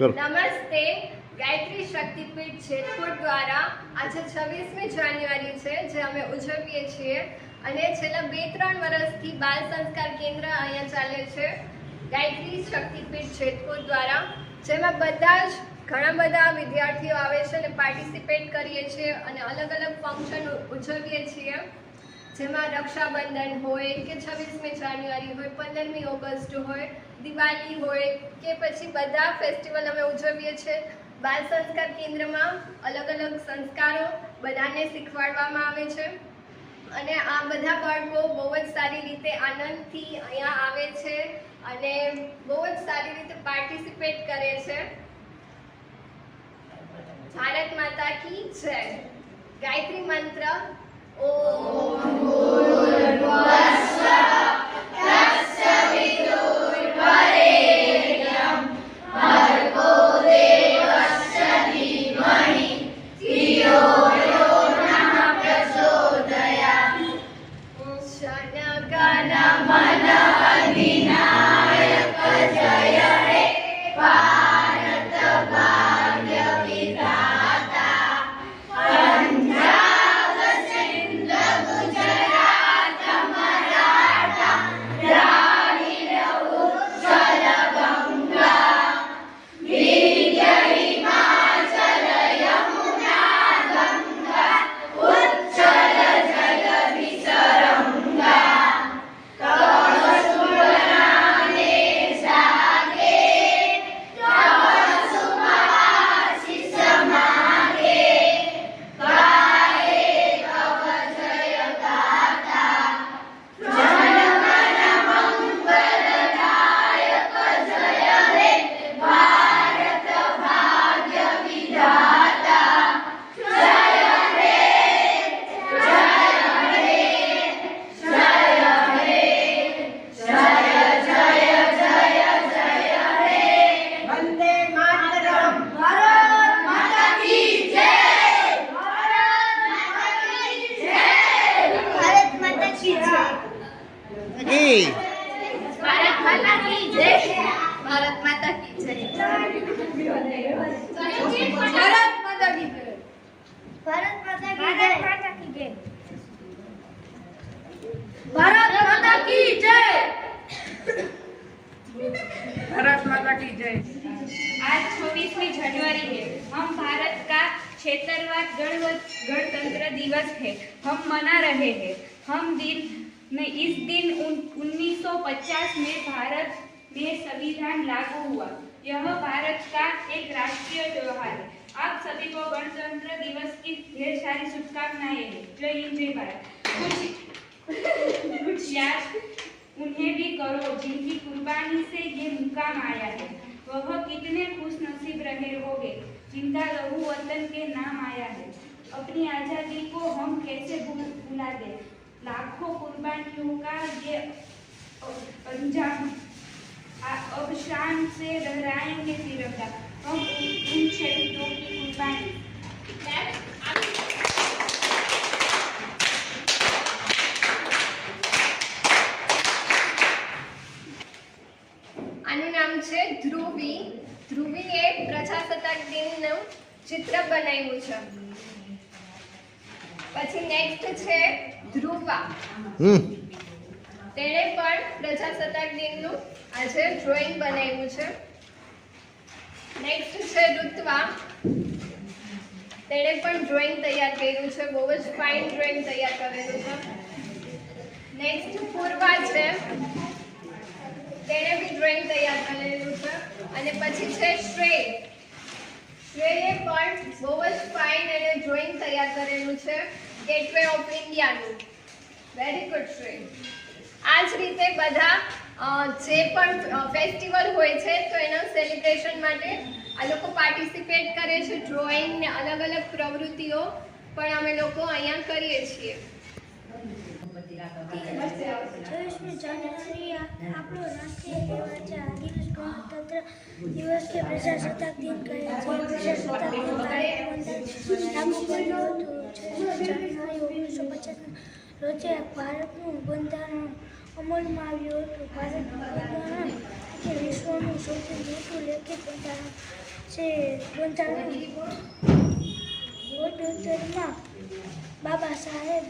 નમસ્તે. ગાયત્રી શક્તિપીઠ જેતપુર દ્વારા આજે છવ્વીસમી જાન્યુઆરી છે, જે અમે ઉજવીએ છીએ. અને છેલ્લા બે ત્રણ વર્ષથી બાલ સંસ્કાર કેન્દ્ર અહીંયા ચાલે છે, ગાયત્રી શક્તિપીઠ જેતપુર દ્વારા, જેમાં બધા જ ઘણા બધા વિદ્યાર્થીઓ આવે છે અને પાર્ટિસિપેટ કરીએ છીએ અને અલગ અલગ ફંક્શન ઉજવીએ છીએ. જેમાં રક્ષાબંધન હોય કે છવ્વીસમી જાન્યુઆરી હોય, પંદરમી ઓગસ્ટ હોય, દિવાળી હોય કે પછી બધા ફેસ્ટિવલ અમે ઉજવીએ છીએ. બાલ સંસ્કાર કેન્દ્રમાં અલગ અલગ સંસ્કારો બધાને શીખવાડવામાં આવે છે. અને આ બધા બાળકો બહુ જ સારી રીતે આનંદથી અહીંયા આવે છે અને બહુ જ સારી રીતે પાર્ટિસિપેટ કરે છે. ભારત માતા કી જય. ગાયત્રી મંત્ર Oh, amor é ઈ ભારત માતા કી જય ભારત માતા કી જય ભારત માતા કી જય ભારત માતા કી જય ભારત માતા કી જય भारत माता की जय आज छब्बीसवीं जनवरी है हम भारत का क्षेत्रवाद गणवत गणतंत्र दिवस है हम मना रहे हैं हम दिन में इस दिन उन्नीस सौ पचास में भारत में संविधान लागू हुआ। यह भारत का एक राष्ट्रीय त्यौहार है। आप सभी को गणतंत्र दिवस की ढेर सारी शुभकामनाएँ जय हिंद, जय भारत। कुछ कुछ याद उन्हें भी करो, जिनकी कुर्बानी से ये मुकाम आया है। वह कितने खुश नसीब रहे होंगे। जिनका लहू वतन के नाम आया है। अपनी आज़ादी को हम कैसे भूल भुला दे लाखों कुर्बानियों का ये अंजाम आ- अब शान से लहराएंगे तिरंगा हम उन उन शहीदों की कुर्बानी આનું નામ છે ધ્રુવી ધ્રુવીએ પ્રજાસત્તાક દિનનું ચિત્ર બનાવ્યું છે પછી નેક્સ્ટ છે ધ્રુવા હમ. તેણે પણ પ્રજાસત્તાક દિનનું આજે ડ્રોઈંગ બનાવ્યું છે. નેક્સ્ટ છે ઋત્વા. તેણે પણ ડ્રોઈંગ તૈયાર કર્યું છે. બહુ જ ફાઇન ડ્રોઈંગ તૈયાર કરેલું છે. નેક્સ્ટ પૂર્વા છે. તેણે બી ડ્રોઈંગ તૈયાર કરેલું છે. અને પછી છે શ્રેય. શ્રેયે પણ બહુ જ ફાઇન અને ડ્રોઈંગ તૈયાર કરેલું છે. ગેટવે ઓફ ઇન્ડિયાનું વેરી ગુડ શ્રેય આ જ રીતે બધા જે પણ ફેસ્ટિવલ હોય છે તો એના સેલિબ્રેશન માટે આ લોકો પાર્ટિસિપેટ કરે છે ડ્રોઈંગ ને અલગ અલગ પ્રવૃત્તિઓ પણ અમે લોકો અહીંયા કરીએ છીએ. છવ્વીસમી જાન્યુઆરી આપણો રાષ્ટ્રીય તહેવાર છે આ દિવસ ગણતંત્ર દિવસ કે પ્રજાસત્તાક દિન કહે છે. પ્રજાસત્તાક દિન ભારત બંધારણ લાગુ કર્યું હતું રોજે ભારતનું બંધારણ અમલમાં આવ્યું હતું ભારતનું બંધારણ કે વિશ્વનું સૌથી મોટું લેખિત બંધારણ છે બંધારણ વડોદરમાં બાબા સાહેબ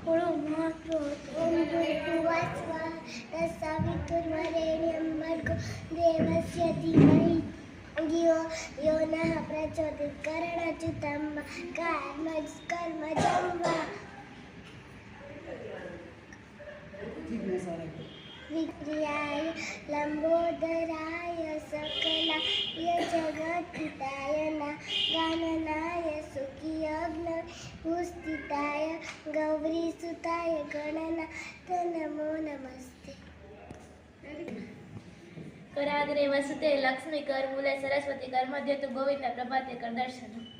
થોડો મહત્વ હતો વાસવા રસાવિતુર્વરેણ્યં ભર્ગો દેવस्य ધીમહિ ધિયો યોના પ્રચોદિત કરણ કરણચ્યુતં કર્મ કર્મ જમવા. વિક્રિયાય લંબોદરાય સકલાય જગત્પિતાય ના ગાનનાય સુખિયજ્ઞ, પુસ્તિતાય ગૌરીસુતાય ગણના નમો નમસ્તે. કરાગ્રે વસુતે લક્ષ્મી કર મૂલે સરસ્વતી કર મધ્ય તુ ગોવિંદ પ્રભાતે કર દર્શન. બોલો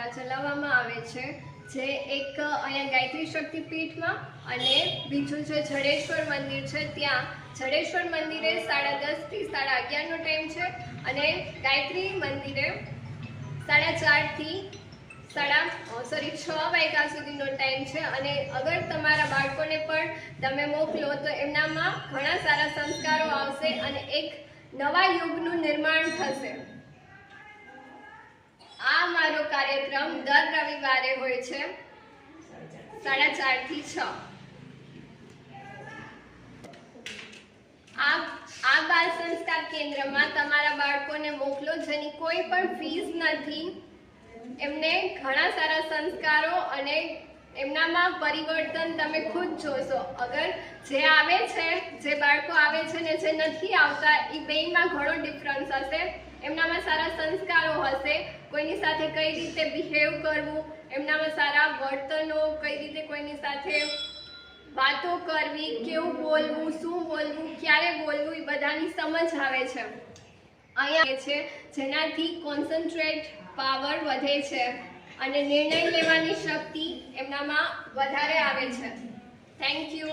દ્વારા ચલાવવામાં આવે છે, જે એક અહીંયા ગાયત્રી શક્તિપીઠમાં અને બીજું જે જડેશ્વર મંદિર છે, ત્યાં જડેશ્વર મંદિરે સાડા દસથી સાડા અગિયારનો ટાઈમ છે અને ગાયત્રી મંદિરે સાડા ચારથી સાડા સોરી છ વાગ્યા સુધીનો ટાઈમ છે અને અગર તમારા બાળકોને પણ તમે મોકલો તો એમનામાં ઘણા સારા સંસ્કારો આવશે અને એક નવા યુગનું નિર્માણ થશે. આ મારો કાર્યક્રમ દર રવિવારે હોય છે સાડા ચારથી છ. આ બાલ સંસ્કાર કેન્દ્રમાં તમારા બાળકોને મોકલો જેની કોઈ પણ ફીસ નથી. એમને ઘણા સારા સંસ્કારો અને એમનામાં પરિવર્તન તમે ખુદ જોશો. અગર જે આવે છે, જે બાળકો આવે છે ને જે નથી આવતા એ બેમાં ઘણો ડિફરન્સ હશે. એમનામાં સારા સંસ્કારો હશે. કોઈની સાથે કઈ રીતે બિહેવ કરવું, એમનામાં સારા વર્તનો, કઈ રીતે કોઈની સાથે વાતો કરવી, કેવું બોલવું, શું બોલવું, ક્યારે બોલવું, એ બધાની સમજ આવે છે. અહીંયા છે, જેનાથી કોન્સન્ટ્રેટ પાવર વધે છે અને નિર્ણય લેવાની શક્તિ એમનામાં વધારે આવે છે. Thank you